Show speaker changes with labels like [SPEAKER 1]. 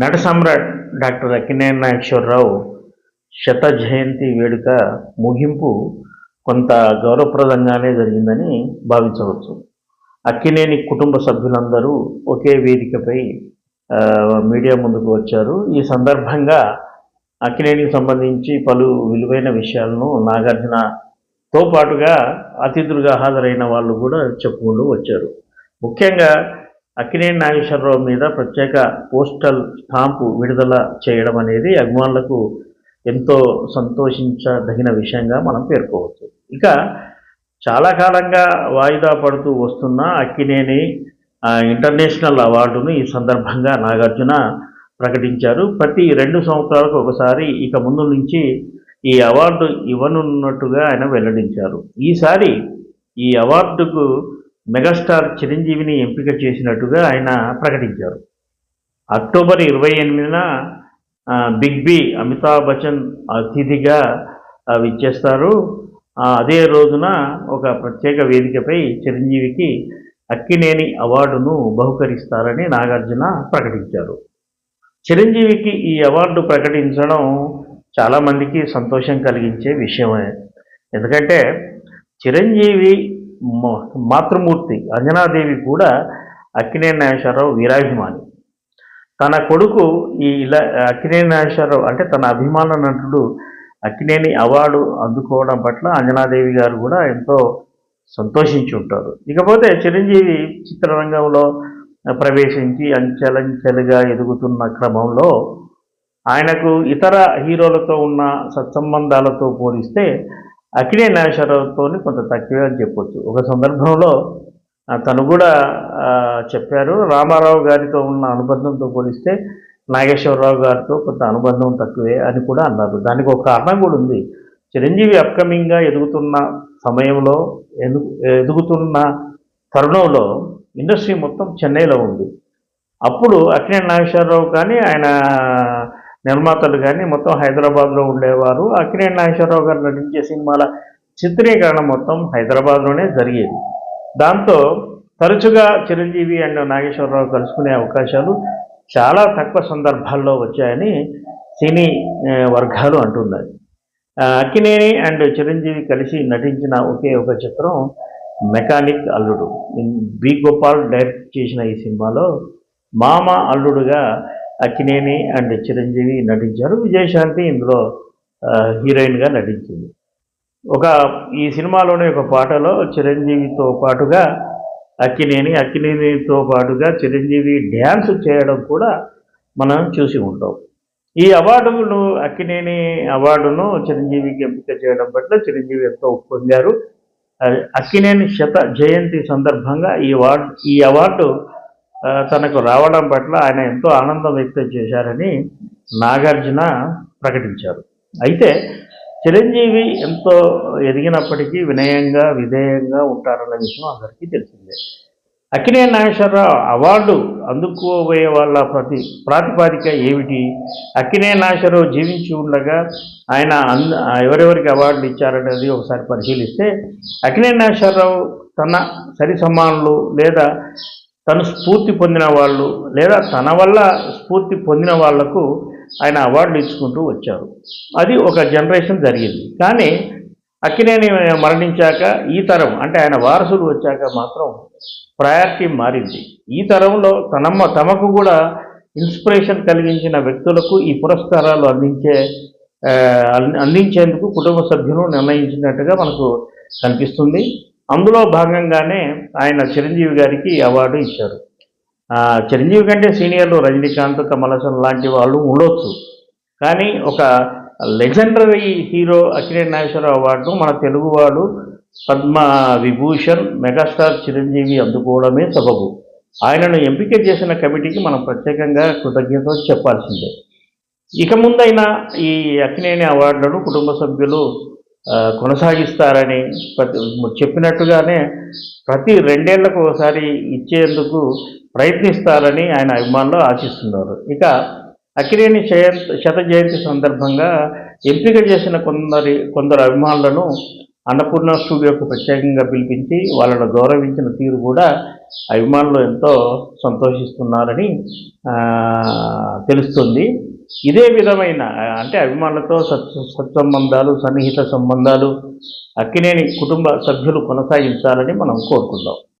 [SPEAKER 1] నట సమ్రాట్ డాక్టర్ అక్కినేని నాగేశ్వరరావు శత జయంతి వేడుక ముగింపు కొంత గౌరవప్రదంగానే జరిగిందని భావించవచ్చు. అక్కినేని కుటుంబ సభ్యులందరూ ఒకే వేదికపై మీడియా ముందుకు వచ్చారు. ఈ సందర్భంగా అక్కినేనికి సంబంధించి పలు విలువైన విషయాలను నాగార్జునతో పాటుగా అతిథులుగా హాజరైన వాళ్ళు కూడా చెప్పుకుంటూ వచ్చారు. ముఖ్యంగా అక్కినేని నాగేశ్వరరావు మీద ప్రత్యేక పోస్టల్ స్టాంపు విడుదల చేయడం అనేది అభిమానులకు ఎంతో సంతోషించదగిన విషయంగా మనం పేర్కోవచ్చు. ఇక చాలా కాలంగా వాయిదా పడుతూ వస్తున్న అక్కినేని ఇంటర్నేషనల్ అవార్డును ఈ సందర్భంగా నాగార్జున ప్రకటించారు. ప్రతి రెండు సంవత్సరాలకు ఒకసారి ఇక ముందు నుంచి ఈ అవార్డు ఇవ్వనున్నట్టుగా ఆయన వెల్లడించారు. ఈసారి ఈ అవార్డుకు మెగాస్టార్ చిరంజీవిని ఎంపిక చేసినట్టుగా ఆయన ప్రకటించారు. అక్టోబర్ ఇరవై ఎనిమిదిన బిగ్ బి అమితాబ్ బచ్చన్ అతిథిగా విచ్చేస్తారు. అదే రోజున ఒక ప్రత్యేక వేదికపై చిరంజీవికి అక్కినేని అవార్డును బహుకరిస్తారని నాగార్జున ప్రకటించారు. చిరంజీవికి ఈ అవార్డు ప్రకటించడం చాలామందికి సంతోషం కలిగించే విషయమే. ఎందుకంటే చిరంజీవి మాతృమూర్తి అంజనాదేవి కూడా అక్కినేని నాగేశ్వరరావు వీరాభిమాని. తన కొడుకు ఈ ఇలా అక్కినేని నాగేశ్వరరావు అంటే తన అభిమాన నటుడు అక్కినేని అవార్డు అందుకోవడం పట్ల అంజనాదేవి గారు కూడా ఎంతో సంతోషించి ఉంటారు. ఇకపోతే చిరంజీవి చిత్రరంగంలో ప్రవేశించి అంచెలంచెలుగా ఎదుగుతున్న క్రమంలో ఆయనకు ఇతర హీరోలతో ఉన్న సత్సంబంధాలతో పోలిస్తే అక్కినే నాగేశ్వరరావుతో కొంత తక్కువే అని చెప్పొచ్చు. ఒక సందర్భంలో తను కూడా చెప్పారు రామారావు గారితో ఉన్న అనుబంధంతో పోలిస్తే నాగేశ్వరరావు గారితో కొంత అనుబంధం తక్కువే అని కూడా అన్నారు. దానికి ఒక కారణం కూడా ఉంది. చిరంజీవి అప్కమింగ్గా ఎదుగుతున్న సమయంలో ఎదుగుతున్న తరుణంలో ఇండస్ట్రీ మొత్తం చెన్నైలో ఉంది. అప్పుడు అక్కినేని నాగేశ్వరరావు కానీ ఆయన నిర్మాతలు కానీ మొత్తం హైదరాబాద్లో ఉండేవారు. అక్కినేని నాగేశ్వరరావు గారు నటించే సినిమాల చిత్రీకరణ మొత్తం హైదరాబాద్లోనే జరిగేది. దాంతో తరచుగా చిరంజీవి అండ్ నాగేశ్వరరావు కలుసుకునే అవకాశాలు చాలా తక్కువ సందర్భాల్లో వచ్చాయని సినీ వర్గాలు అంటున్నాయి. అక్కినేని అండ్ చిరంజీవి కలిసి నటించిన ఒకే ఒక చిత్రం మెకానిక్ అల్లుడు. ఇన్ బి గోపాల్ డైరెక్ట్ చేసిన ఈ సినిమాలో మామ అల్లుడుగా అక్కినేని అండ్ చిరంజీవి నటించారు. విజయశాంతి ఇందులో హీరోయిన్గా నటించింది. ఒక ఈ సినిమాలోని ఒక పాటలో చిరంజీవితో పాటుగా అక్కినేని అక్కినేనితో పాటుగా చిరంజీవి డ్యాన్స్ చేయడం కూడా మనం చూసి ఉంటాం. ఈ అవార్డును అక్కినేని అవార్డును చిరంజీవికి ఎంపిక చేయడం పట్ల చిరంజీవి ఎంతో పొందారు. అక్కినేని శత జయంతి సందర్భంగా ఈ అవార్డు ఈ అవార్డు తనకు రావడం పట్ల ఆయన ఎంతో ఆనందం వ్యక్తం చేశారని నాగార్జున ప్రకటించారు. అయితే చిరంజీవి ఎంతో ఎదిగినప్పటికీ వినయంగా విధేయంగా ఉంటారన్న విషయం అందరికీ తెలిసిందే. అక్కినే నాగేశ్వరరావు అవార్డు అందుకోబోయే వాళ్ళ ప్రతి ప్రాతిపాదిక ఏమిటి? అక్కినే నాగేశ్వరరావు జీవించి ఉండగా ఆయన అంద ఎవరెవరికి అవార్డులు ఇచ్చారనేది ఒకసారి పరిశీలిస్తే అక్కినే నాగేశ్వరరావు తన సరి సమానులు లేదా తను స్ఫూర్తి పొందిన వాళ్ళు లేదా తన వల్ల స్ఫూర్తి పొందిన వాళ్ళకు ఆయన అవార్డులు ఇచ్చుకుంటూ వచ్చారు. అది ఒక జనరేషన్ జరిగింది. కానీ అక్కినేని మరణించాక ఈ తరం అంటే ఆయన వారసులు వచ్చాక మాత్రం ప్రయారిటీ మారింది. ఈ తరంలో తనమ్మ తమకు కూడా ఇన్స్పిరేషన్ కలిగించిన వ్యక్తులకు ఈ పురస్కారాలు అందించే అందించేందుకు కుటుంబ సభ్యులు నిర్ణయించినట్టుగా మనకు కనిపిస్తుంది. అందులో భాగంగానే ఆయన చిరంజీవి గారికి అవార్డు ఇచ్చారు. చిరంజీవి కంటే సీనియర్లు రజనీకాంత్ కమల్ హాసన్ లాంటి వాళ్ళు ఉండొచ్చు. కానీ ఒక లెజెండరీ హీరో అక్కినేని నాగేశ్వరరావు అవార్డును మన తెలుగువాడు పద్మ విభూషణ్ మెగాస్టార్ చిరంజీవి అందుకోవడమే సబబు. ఆయనను ఎంపిక చేసిన కమిటీకి మనం ప్రత్యేకంగా కృతజ్ఞతలు చెప్పాల్సిందే. ఇక ముందైనా ఈ అక్కినేని అవార్డులను కుటుంబ సభ్యులు కొనసాగిస్తారని ప్రతి చెప్పినట్టుగానే ప్రతి రెండేళ్ళకు ఒకసారి ఇచ్చేందుకు ప్రయత్నిస్తారని ఆయన అభిమానులు ఆశిస్తున్నారు. ఇక అక్కినేని శత జయంతి సందర్భంగా ఎంపిక చేసిన కొందరి కొందరు అభిమానులను అన్నపూర్ణ స్టూడియోకు ప్రత్యేకంగా పిలిపించి వాళ్ళను గౌరవించిన తీరు కూడా అభిమానులు ఎంతో సంతోషిస్తున్నారని తెలుస్తుంది. ఇదే విధమైన అంటే అభిమానులతో సత్ సత్సంబంధాలు సన్నిహిత సంబంధాలు అక్కినేని కుటుంబ సభ్యులు కొనసాగించాలని మనం కోరుకుందాం.